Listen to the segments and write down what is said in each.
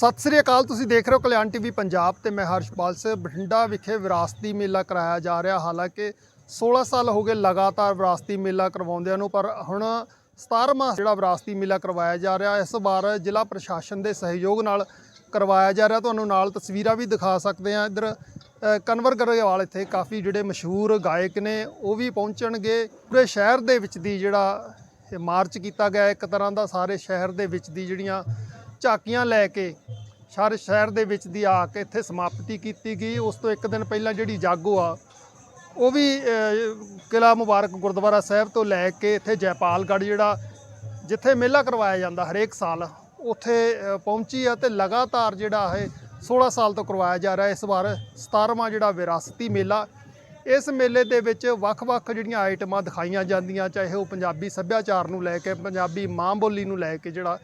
ਸਤਿ ਸ੍ਰੀ ਅਕਾਲ, ਤੁਸੀਂ ਦੇਖ ਰਹੇ ਹੋ ਕਲਿਆਣ ਟੀਵੀ ਪੰਜਾਬ ਤੇ ਮੈਂ ਹਰਸ਼ਪਾਲ ਸਿੰਘ। ਬਠਿੰਡਾ ਵਿਖੇ ਵਿਰਾਸਤੀ ਮੇਲਾ ਕਰਾਇਆ ਜਾ ਰਿਹਾ, ਹਾਲਾਂਕਿ 16 ਸਾਲ ਹੋ ਗਏ ਲਗਾਤਾਰ ਵਿਰਾਸਤੀ ਮੇਲਾ ਕਰਵਾਉਂਦਿਆਂ ਨੂੰ, ਪਰ ਹੁਣ 17ਵਾਂ ਜਿਹੜਾ ਵਿਰਾਸਤੀ ਮੇਲਾ ਕਰਵਾਇਆ ਜਾ ਰਿਹਾ, ਇਸ ਵਾਰ ਜ਼ਿਲ੍ਹਾ ਪ੍ਰਸ਼ਾਸਨ ਦੇ ਸਹਿਯੋਗ ਨਾਲ ਕਰਵਾਇਆ ਜਾ ਰਿਹਾ। ਤੁਹਾਨੂੰ ਨਾਲ ਤਸਵੀਰਾਂ ਵੀ ਦਿਖਾ ਸਕਦੇ ਆ ਇੱਧਰ ਅ, ਕਨਵਰ ਗਰੇਵਾਲ ਇੱਥੇ ਕਾਫੀ ਜਿਹੜੇ ਮਸ਼ਹੂਰ ਗਾਇਕ ਨੇ ਉਹ ਵੀ ਪਹੁੰਚਣਗੇ। ਪੂਰੇ ਸ਼ਹਿਰ ਦੇ ਵਿੱਚ ਦੀ ਜਿਹੜਾ ਮਾਰਚ ਕੀਤਾ ਗਿਆ ਇੱਕ ਤਰ੍ਹਾਂ ਦਾ ਸਾਰੇ ਸ਼ਹਿਰ ਦੇ ਵਿੱਚ ਦੀ ਜਿਹੜੀਆਂ ਝਾਕੀਆਂ ਲੈ ਕੇ ਸਾਰੇ ਸ਼ਹਿਰ ਦੇ ਵਿੱਚ ਦੀ ਆ ਕੇ ਇੱਥੇ ਸਮਾਪਤੀ ਕੀਤੀ ਗਈ। ਉਸ ਤੋਂ ਇੱਕ ਦਿਨ ਪਹਿਲਾਂ ਜਿਹੜੀ ਜਾਗੋ ਆ ਉਹ ਵੀ ਅਹ, ਕਿਲ੍ਹਾ ਮੁਬਾਰਕ ਗੁਰਦੁਆਰਾ ਸਾਹਿਬ ਤੋਂ ਲੈ ਕੇ ਇੱਥੇ ਜੈਪਾਲਗੜ੍ਹ ਜਿਹੜਾ ਜਿੱਥੇ ਮੇਲਾ ਕਰਵਾਇਆ ਜਾਂਦਾ ਹਰੇਕ ਸਾਲ ਉੱਥੇ ਪਹੁੰਚੀ ਆ ਤੇ ਲਗਾਤਾਰ ਜਿਹੜਾ ਇਹ 16 ਸਾਲ ਤੋਂ ਕਰਵਾਇਆ ਜਾ ਰਿਹਾ। ਇਸ ਵਾਰ 17ਵਾਂ ਜਿਹੜਾ ਵਿਰਾਸਤੀ ਮੇਲਾ, ਇਸ ਮੇਲੇ ਦੇ ਵਿੱਚ ਵੱਖ-ਵੱਖ ਜਿਹੜੀਆਂ ਆਈਟਮਾਂ ਦਿਖਾਈਆਂ ਜਾਂਦੀਆਂ, ਚਾਹੇ ਉਹ ਪੰਜਾਬੀ ਸੱਭਿਆਚਾਰ ਨੂੰ ਲੈ ਕੇ, ਪੰਜਾਬੀ ਮਾਂ ਬੋਲੀ ਨੂੰ ਲੈ ਕੇ ਜਿਹੜਾ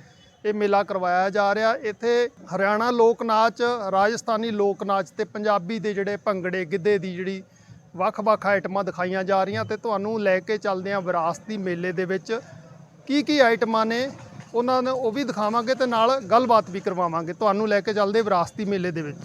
ਇਹ ਮੇਲਾ ਕਰਵਾਇਆ ਜਾ ਰਿਹਾ। ਇੱਥੇ ਹਰਿਆਣਾ ਲੋਕ ਨਾਚ, ਰਾਜਸਥਾਨੀ ਲੋਕ ਨਾਚ ਤੇ ਪੰਜਾਬੀ ਦੇ ਜਿਹੜੇ ਭੰਗੜੇ ਗਿੱਧੇ ਦੀ ਜਿਹੜੀ ਵੱਖ-ਵੱਖ ਆਈਟਮਾਂ ਦਿਖਾਈਆਂ ਜਾ ਰਹੀਆਂ। ਤੇ ਤੁਹਾਨੂੰ ਲੈ ਕੇ ਚੱਲਦੇ ਹਾਂ ਵਿਰਾਸਤੀ ਮੇਲੇ ਦੇ ਵਿੱਚ। ਕੀ ਕੀ ਆਈਟਮਾਂ ਨੇ? ਉਹਨਾਂ ਨੂੰ ਉਹ ਵੀ ਦਿਖਾਵਾਂਗੇ ਤੇ ਨਾਲ ਗੱਲਬਾਤ ਵੀ ਕਰਵਾਵਾਂਗੇ। ਤੁਹਾਨੂੰ ਲੈ ਕੇ ਚੱਲਦੇ ਵਿਰਾਸਤੀ ਮੇਲੇ ਦੇ ਵਿੱਚ।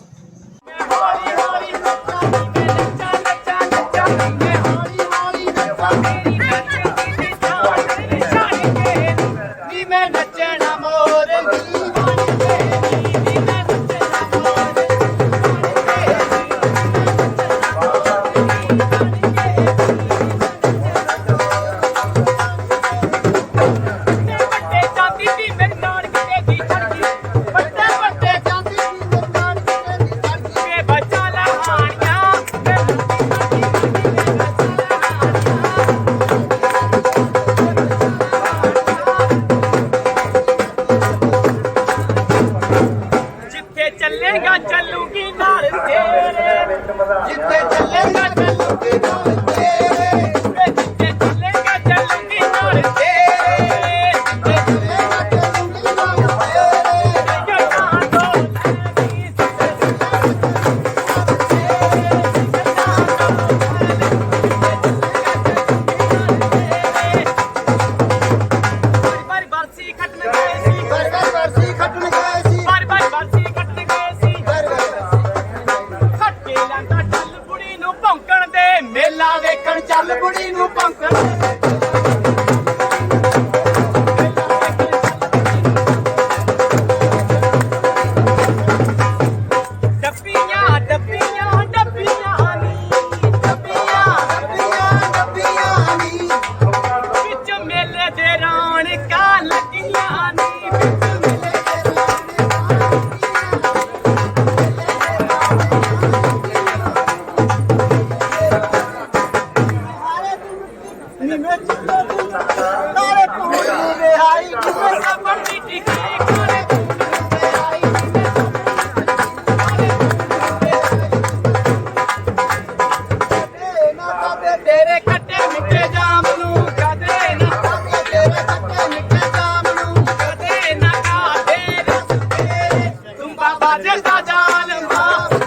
ਟਾਈਆਂ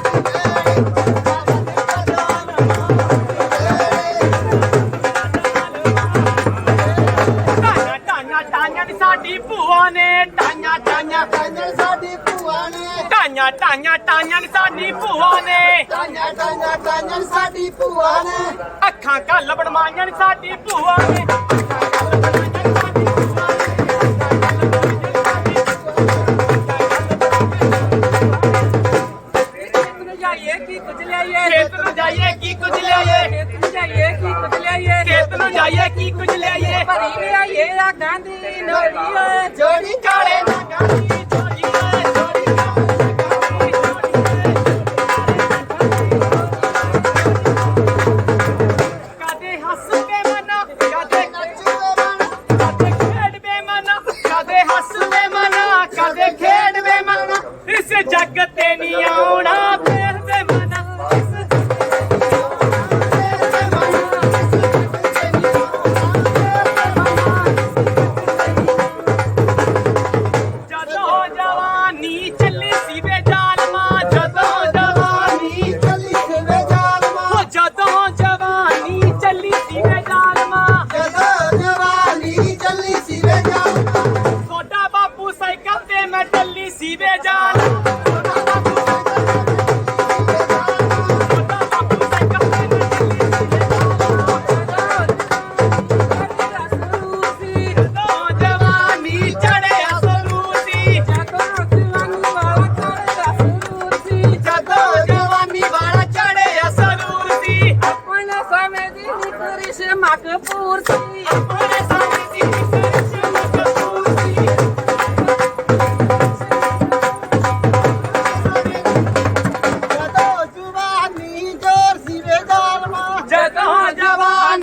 ਟਾਈਆਂ ਟਾਈਆਂ ਸਾਡੀ ਭੂਆ ਨੇ ਟਾਈਆਂ ਟਾਈਆਂ ਕੰਜਰ ਸਾਡੀ ਭੂਆ ਨੇ। ਟਾਈਆਂ ਸਾਡੀ ਭੂਆ ਨੇ। ਅੱਖਾਂ ਕੱਲ ਬਣਵਾਈਆਂ ਨੀ ਸਾਡੀ ਭੂਆ ਨੇ।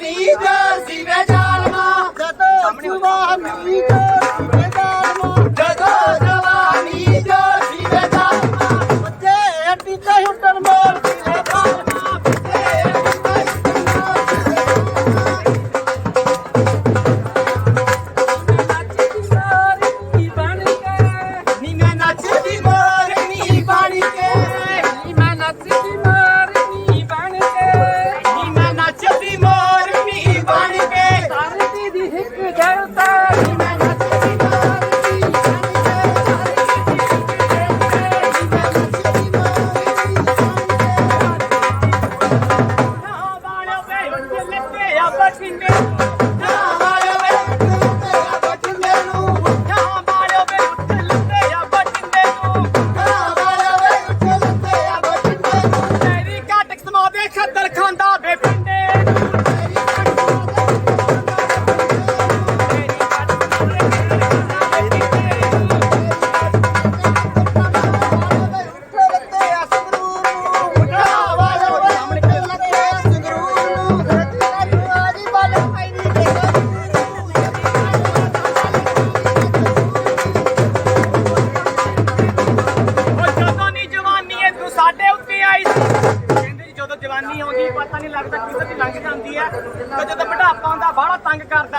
ਜਵਾਨੀ ਜੋਰ ਸੀਵੇ ਜਾਲਮਾ। ਜਦੋਂ ਜਵਾਨੀ ਜੋਰ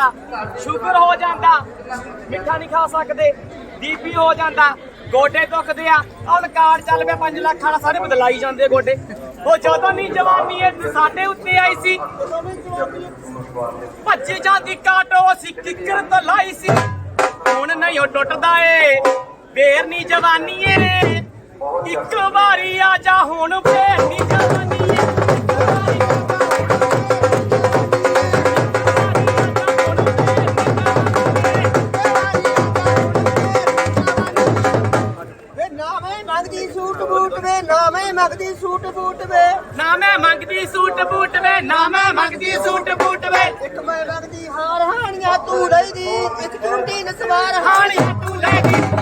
ਤੰਗ ਕਰਦਾ ਸ਼ੂਗਰ ਹੋ ਜਾਂਦਾ, ਮਿੱਠਾ ਨਹੀਂ ਖਾ ਸਕਦੇ ਬੀਪੀ ਹੋ ਜਾਂਦਾ, ਗੋਡੇ ਦੁਖਦੇ ਆ ਔਰ ਕਾਰਡ ਚੱਲ ਪਿਆ 5 ਲੱਖ ਵਾਲਾ, ਸਾਰੇ ਬਦਲਾਈ ਜਾਂਦੇ ਗੋਡੇ। ਉਹ ਜਦੋਂ ਨੀ ਜਵਾਨੀ ਏ ਸਾਡੇ ਉੱਤੇ ਆਈ ਸੀ, ਭੱਜੀ ਜਾਂਦੀ ਕਾਟੋ, ਅਸੀਂ ਕਿੱਕਰ ਤੋਂ ਲਾਈ ਸੀ। ਹੁਣ ਨਹੀਂ ਉਹ ਟੁੱਟਦਾ ਏ, ਫੇਰ ਨਹੀਂ ਜਵਾਨੀ ਏ। ਇੱਕ ਵਾਰੀ ਆ ਜਾ, ਹੁਣ ਫੇਰ ਨਹੀਂ ਜਵਾਨੀ ਏ। ਮੰਗਦੀ ਸੂਟ ਬੂਟ ਵੇ। ਨਾ ਮੈਂ ਮੰਗਦੀ ਸੂਟ ਬੂਟ ਵੇ ਨਾ ਮੈਂ ਮੰਗਦੀ ਸੂਟ ਬੂਟ ਵੇ। ਇੱਕ ਮੈਂ ਮੰਗਦੀ ਹਾਰ ਹਾਣੀਆਂ ਤੂੰ ਲਈਦੀ ਇੱਕ ਚੁੰਡੀ ਨ ਸਵਾਰ ਹਾਣੀ ਤੂੰ ਗਈ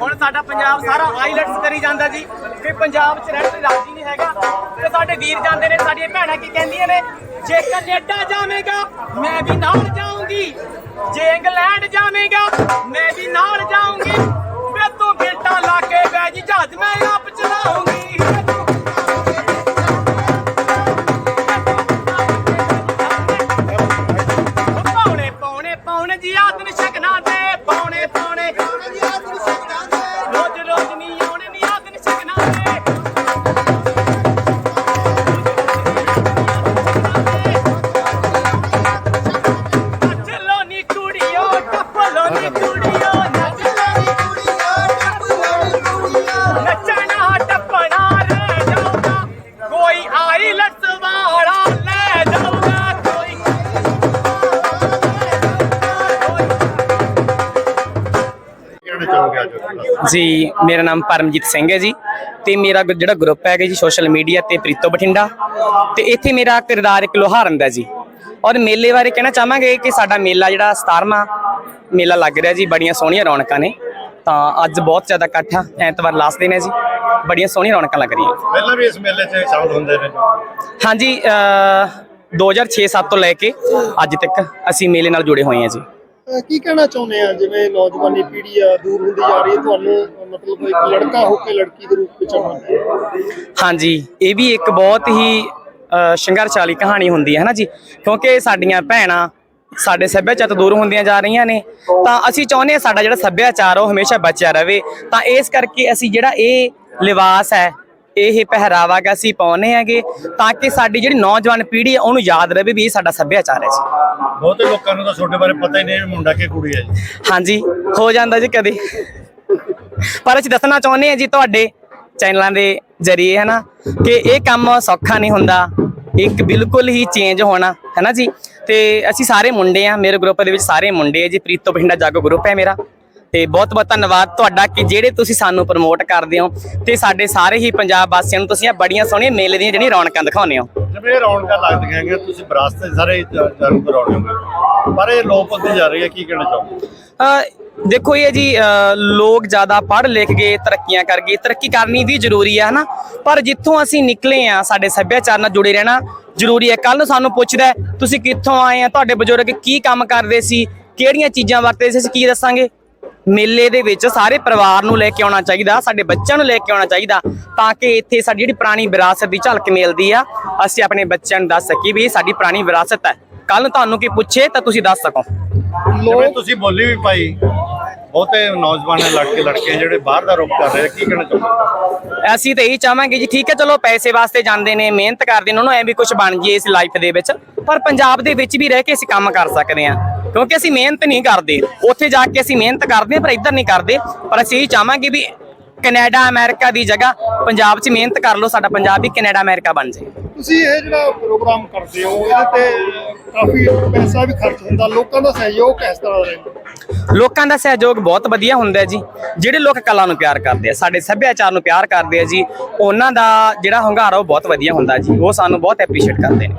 ਹੁਣ ਸਾਡਾ ਪੰਜਾਬ ਸਾਰਾ ਆਈਲੈਟਸ ਕਰੀ ਜਾਂਦਾ ਜੀ। ਕਿ ਪੰਜਾਬ 'ਚ ਰਹਿਣ ਤੇ ਰਾਜੀ ਨਹੀਂ ਹੈਗਾ। ਤੇ ਸਾਡੇ ਵੀਰ ਜਾਂਦੇ ਨੇ, ਸਾਡੀਆਂ ਭੈਣਾਂ ਕੀ ਕਹਿੰਦੀਆਂ ਨੇ, ਜੇ ਕੈਨੇਡਾ ਜਾਵੇਂਗਾ, ਮੈਂ ਵੀ ਨਾਲ ਜਾਊਂਗੀ। ਜੇ ਇੰਗਲੈਂਡ ਜਾਵੇਂਗਾ, ਮੈਂ ਵੀ ਨਾਲ ਜਾਊਂਗੀ। ਵੇ ਤੂੰ ਬੇਟਾ ਲਾ ਕੇ ਬਹਿ ਜੀ, ਜਹਾਜ਼ ਮੈਂ ਆਪ ਚਲਾਉਂਗੀ। ਜੀ ਮੇਰਾ ਨਾਮ ਪਰਮਜੀਤ ਸਿੰਘ ਹੈ ਜੀ ਤੇ ਮੇਰਾ ਜਿਹੜਾ ਗਰੁੱਪ ਹੈਗਾ ਜੀ ਸੋਸ਼ਲ ਮੀਡੀਆ ਤੇ ਪ੍ਰੀਤੋ ਬਠਿੰਡਾ ਤੇ ਇੱਥੇ ਮੇਰਾ ਕਿਰਦਾਰ ਇੱਕ ਲੋਹਾਰਨ ਦਾ ਜੀ। ਔਰ ਮੇਲੇ ਬਾਰੇ ਕਹਿਣਾ ਚਾਹਾਂਗੇ ਕਿ ਸਾਡਾ ਮੇਲਾ ਜਿਹੜਾ 17ਵਾਂ ਮੇਲਾ ਲੱਗ ਰਿਹਾ ਜੀ ਬੜੀਆਂ ਸੋਹਣੀਆਂ ਰੌਣਕਾਂ ਨੇ। ਤਾਂ ਅੱਜ ਬਹੁਤ ਜ਼ਿਆਦਾ ਇਕੱਠ ਆ ਐਤਵਾਰ ਲਾਸਟ ਦਿਨ ਹੈ ਜੀ ਬੜੀਆਂ ਸੋਹਣੀਆਂ ਰੌਣਕਾਂ ਲੱਗ ਰਹੀਆਂ। ਪਹਿਲਾਂ ਵੀ ਇਸ ਮੇਲੇ 'ਚ ਸ਼ਾਮਲ ਹੁੰਦੇ ਨੇ ਹਾਂਜੀ 2006-7 ਤੋਂ ਲੈ ਕੇ ਅੱਜ ਤੱਕ ਅਸੀਂ ਮੇਲੇ ਨਾਲ ਜੁੜੇ ਹੋਏ ਹਾਂ ਜੀ। ਅਹ ਕੀ ਕਹਿਣਾ ਚਾਹੁੰਦੇ ਆ? ਜਿਵੇਂ ਨੌਜਵਾਨੀ ਪੀੜ੍ਹੀ ਆ ਦੂਰ ਹੁੰਦੀ ਜਾ ਰਹੀ ਹੈ ਤੁਹਾਨੂੰ ਮਤਲਬ ਇੱਕ ਲੜਕਾ ਹੋ ਕੇ ਲੜਕੀ ਦੇ ਰੂਪ ਵਿੱਚ ਆਉਣਾ ਹਾਂਜੀ ਇਹ ਵੀ ਇੱਕ ਬਹੁਤ ਹੀ ਅ, ਸੰਘਰਸ਼ ਵਾਲੀ ਕਹਾਣੀ ਹੁੰਦੀ ਹੈ ਨਾ ਜੀ? ਕਿਉਂਕਿ ਸਾਡੀਆਂ ਭੈਣਾਂ ਸਾਡੇ ਸੱਭਿਆਚਾਰ ਤੋਂ ਦੂਰ ਹੁੰਦੀਆਂ ਜਾ ਰਹੀਆਂ ਨੇ ਤਾਂ ਅਸੀਂ ਚਾਹੁੰਦੇ ਹਾਂ ਸਾਡਾ ਜਿਹੜਾ ਸੱਭਿਆਚਾਰ ਉਹ ਹਮੇਸ਼ਾ ਬਚਿਆ ਰਵੇ ਤਾਂ ਇਸ ਕਰਕੇ ਅਸੀਂ ਜਿਹੜਾ ਇਹ ਲਿਬਾਸ ਹੈ ਇਹ ਪਹਿਰਾਵਾ ਗਾ ਅਸੀਂ ਪਾਉਨੇ ਹੈਗੇ ਤਾਂ ਕਿ ਸਾਡੀ ਜਿਹੜੀ ਨੌਜਵਾਨ ਪੀੜ੍ਹੀ ਹੈ ਉਹਨੂੰ ਯਾਦ ਰਵੇ ਵੀ ਇਹ ਸਾਡਾ ਸੱਭਿਆਚਾਰ ਹੈ ਜੀ। ਬਹੁਤੇ ਲੋਕਾਂ ਨੂੰ ਤਾਂ ਤੁਹਾਡੇ ਬਾਰੇ ਪਤਾ ਹੀ ਨਹੀਂ ਵੀ ਮੁੰਡਾ ਕਿ ਕੁੜੀ ਹੈ ਜੀ। ਹਾਂਜੀ ਹੋ ਜਾਂਦਾ ਜੀ ਕਦੇ। ਪਰ ਅਸੀਂ ਦੱਸਣਾ ਚਾਹੁੰਦੇ ਹਾਂ ਜੀ ਤੁਹਾਡੇ ਚੈਨਲਾਂ ਦੇ ਜ਼ਰੀਏ ਹੈ ਨਾ ਕਿ ਇਹ ਕੰਮ ਸੌਖਾ ਨਹੀਂ ਹੁੰਦਾ ਇੱਕ ਬਿਲਕੁਲ ਹੀ ਚੇਂਜ ਹੋਣਾ ਹੈ ਨਾ ਜੀ? ਤੇ ਅਸੀਂ ਸਾਰੇ ਮੁੰਡੇ ਆ ਮੇਰੇ ਗਰੁੱਪ ਦੇ ਵਿੱਚ ਸਾਰੇ ਮੁੰਡੇ ਆ ਜੀ ਪ੍ਰੀਤੋ ਬਠਿੰਡਾ ਜਾਗੋ ਗਰੁੱਪ ਹੈ ਮੇਰਾ। ਤੇ ਬਹੁਤ ਬਹੁਤ ਧੰਨਵਾਦ ਤੁਹਾਡਾ ਕਿ ਜਿਹੜੇ ਤੁਸੀਂ ਸਾਨੂੰ ਪ੍ਰਮੋਟ ਕਰਦੇ ਹੋ ਤੇ ਸਾਡੇ ਸਾਰੇ ਹੀ ਪੰਜਾਬ ਵਾਸੀਆਂ ਨੂੰ ਤੁਸੀਂ ਇਹ ਬੜੀਆਂ ਸੋਹਣੀਆਂ ਮੇਲੇ ਦੀਆਂ ਜਿਹੜੀਆਂ ਰੌਣਕਾਂ ਦਿਖਾਉਂਦੇ ਹੋ। ਜਿਵੇਂ ਰੌਣਕਾਂ ਲੱਗਦੀਆਂ ਹੈਗੀਆਂ ਤੁਸੀਂ ਵਿਰਾਸਤ ਸਾਰੇ ਜ- ਜਾਣੂ ਕਰਾਉਣੇ ਹੋ। ਪਰ ਇਹ ਲੋਪ ਹੁੰਦੀ ਜਾ ਰਹੀ ਹੈ ਕੀ ਕਹਿਣਾ ਚਾਹੋਗੇ? ਦੇਖੋ ਇਹ ਜੀ ਲੋਕ ਜ਼ਿਆਦਾ ਪੜ੍ਹ ਲਿਖ ਗਏ ਤਰੱਕੀਆਂ ਕਰ ਗਏ। ਤਰੱਕੀ ਕਰਨੀ ਵੀ ਜ਼ਰੂਰੀ ਹੈ ਹਨਾ? ਪਰ ਜਿੱਥੋਂ ਅਸੀਂ ਨਿਕਲੇ ਆ ਸਾਡੇ ਸੱਭਿਆਚਾਰ ਨਾਲ ਜੁੜੇ ਰਹਿਣਾ ਜ਼ਰੂਰੀ ਹੈ। ਕੱਲ ਨੂੰ ਸਾਨੂੰ ਪੁੱਛਦਾ ਤੁਸੀਂ ਕਿੱਥੋਂ ਆਏ ਆ? ਤੁਹਾਡੇ ਬਜ਼ੁਰਗ ਕੀ ਕੰਮ ਕਰਦੇ ਸੀ? ਕਿਹੜੀਆਂ ਚੀਜ਼ਾਂ ਵਰਤਦੇ ਸੀ? ਅਸੀਂ ਕੀ ਦੱਸਾਂਗੇ? ਮੇਲੇ ਦੇ ਵਿੱਚ ਸਾਰੇ ਪਰਿਵਾਰ ਨੂੰ ਲੈ ਕੇ ਆਉਣਾ ਚਾਹੀਦਾ ਸਾਡੇ ਬੱਚਿਆਂ ਨੂੰ ਲੈ ਕੇ ਆਉਣਾ ਚਾਹੀਦਾ ਤਾਂ ਕਿ ਇੱਥੇ ਸਾਡੀ ਜਿਹੜੀ ਪੁਰਾਣੀ ਵਿਰਾਸਤ ਦੀ ਝਲਕ ਮਿਲਦੀ ਆ। ਅਸੀਂ ਆਪਣੇ ਬੱਚਿਆਂ ਨੂੰ ਦੱਸ ਸਕੀਏ ਵੀ ਸਾਡੀ ਪੁਰਾਣੀ ਵਿਰਾਸਤ ਹੈ। ਕੱਲ ਤੁਹਾਨੂੰ ਕੀ ਪੁੱਛੇ ਤਾਂ ਤੁਸੀਂ ਦੱਸ ਸਕੋ। ਜਿਵੇਂ ਤੁਸੀਂ ਬੋਲੀ ਵੀ ਪਾਈ ਬਹੁਤੇ ਨੌਜਵਾਨ ਲੜਕੇ ਲੜਕੇ ਜਿਹੜੇ ਬਾਹਰ ਦਾ ਰੁਖ ਕਰ ਰਹੇ ਕੀ ਕਹਿਣਾ ਚਾਹੋਗੇ? ਅਸੀਂ ਤਾਂ ਇਹੀ ਚਾਹਾਂਗੇ ਜੀ ਠੀਕ ਹੈ ਚਲੋ ਪੈਸੇ ਵਾਸਤੇ ਜਾਂਦੇ ਨੇ ਮਿਹਨਤ ਕਰਦੇ ਨੇ ਉਹਨੂੰ ਐ ਵੀ ਕੁਝ ਬਣ ਜਾਈਏ ਇਸ ਲਾਈਫ ਦੇ ਵਿੱਚ ਪਰ ਪੰਜਾਬ ਦੇ ਵਿੱਚ ਵੀ ਰਹਿ ਕੇ ਅਸੀਂ ਕੰਮ ਕਰ ਸਕਦੇ ਹਾਂ। ਕਿਉਂਕਿ ਅਸੀਂ ਮਿਹਨਤ ਨਹੀਂ ਕਰਦੇ। ਉੱਥੇ ਜਾ ਕੇ ਅਸੀਂ ਮਿਹਨਤ ਕਰਦੇ ਪਰ ਇੱਧਰ ਨਹੀਂ ਕਰਦੇ। ਪਰ ਅਸੀਂ ਇਹੀ ਚਾਹਾਂਗੇ ਵੀ ਕੈਨੇਡਾ ਅਮਰੀਕਾ ਦੀ ਜਗ੍ਹਾ ਪੰਜਾਬ 'ਚ ਮਿਹਨਤ ਕਰ ਲਓ ਸਾਡਾ ਪੰਜਾਬ ਵੀ ਕੈਨੇਡਾ ਅਮਰੀਕਾ ਬਣ ਜਾਏ। ਤੁਸੀਂ ਇਹ ਜਿਹੜਾ ਪ੍ਰੋਗਰਾਮ ਕਰਦੇ ਹੋ ਇਹਦੇ ਤੇ ਕਾਫੀ ਪੈਸਾ ਵੀ ਖਰਚ ਹੁੰਦਾ ਲੋਕਾਂ ਦਾ ਸਹਿਯੋਗ ਕਿਸ ਤਰ੍ਹਾਂ ਦਾ ਰਹਿੰਦਾ? ਲੋਕਾਂ ਦਾ ਸਹਿਯੋਗ ਬਹੁਤ ਵਧੀਆ ਹੁੰਦਾ ਹੈ ਜੀ। ਜਿਹੜੇ ਲੋਕ ਕਲਾ ਨੂੰ ਪਿਆਰ ਕਰਦੇ ਆ ਸਾਡੇ ਸੱਭਿਆਚਾਰ ਨੂੰ ਪਿਆਰ ਕਰਦੇ ਆ ਜੀ ਉਹਨਾਂ ਦਾ ਜਿਹੜਾ ਹੁੰਗਾਰਾ ਉਹ ਬਹੁਤ ਵਧੀਆ ਹੁੰਦਾ ਜੀ। ਉਹ ਸਾਨੂੰ ਬਹੁਤ ਐਪਰੀਸ਼ੀਏਟ ਕਰਦੇ ਨੇ।